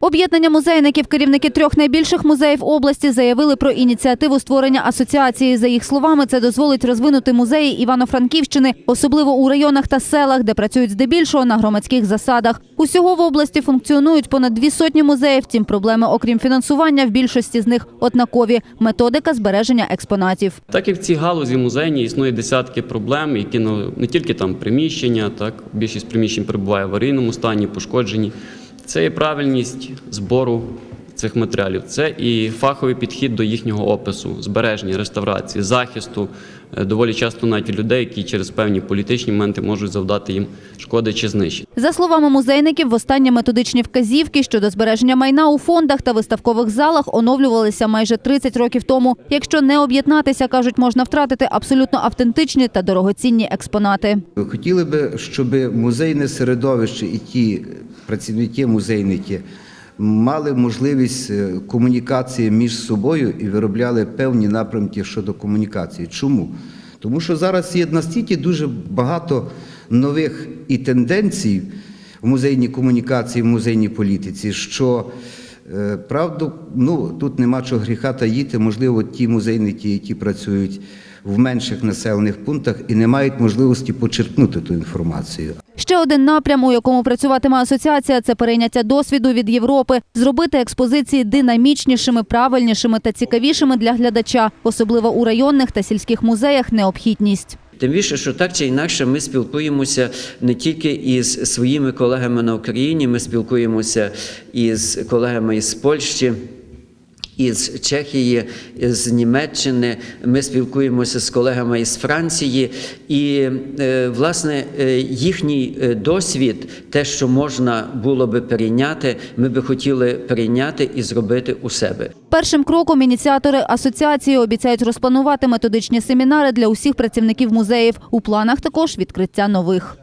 Об'єднання музейників, керівники трьох найбільших музеїв області, заявили про ініціативу створення асоціації. За їх словами, це дозволить розвинути музеї Івано-Франківщини, особливо у районах та селах, де працюють здебільшого на громадських засадах. Усього в області функціонують понад дві сотні музеїв. Втім, проблеми, окрім фінансування, в більшості з них однакові – методика збереження експонатів. Так як в цій галузі музейній існує десятки проблем, які не тільки там приміщення, так більшість приміщень перебуває в аварійному стані, пошкоджені. Це і правильність збору цих матеріалів, це і фаховий підхід до їхнього опису, збереження, реставрації, захисту. Е, Доволі часто навіть людей, які через певні політичні моменти можуть завдати їм шкоди чи знищення. За словами музейників, востаннє методичні вказівки щодо збереження майна у фондах та виставкових залах оновлювалися майже 30 років тому. Якщо не об'єднатися, кажуть, можна втратити абсолютно автентичні та дорогоцінні експонати. Хотіли би, щоб музейне середовище і ті працівники музейники мали можливість е, комунікації між собою і виробляли певні напрямки щодо комунікації. Чому? Тому що зараз є настільки дуже багато нових і тенденцій в музейній комунікації, в музейній політиці, що Е, Правду, ну тут нема чого гріха таїти. Можливо, ті музейники, які працюють в менших населених пунктах і не мають можливості почерпнути ту інформацію. Ще один напрям, у якому працюватиме асоціація, це перейняття досвіду від Європи, зробити експозиції динамічнішими, правильнішими та цікавішими для глядача, особливо у районних та сільських музеях необхідність. Тим більше, що так чи інакше ми спілкуємося не тільки із своїми колегами на Україні, ми спілкуємося із колегами із Польщі. Із Чехії, з Німеччини, ми спілкуємося з колегами із Франції, і е, власне е, їхній е, досвід, те, що можна було би перейняти, ми би хотіли перейняти і зробити у себе. Першим кроком ініціатори асоціації обіцяють розпланувати методичні семінари для усіх працівників музеїв. У планах також відкриття нових.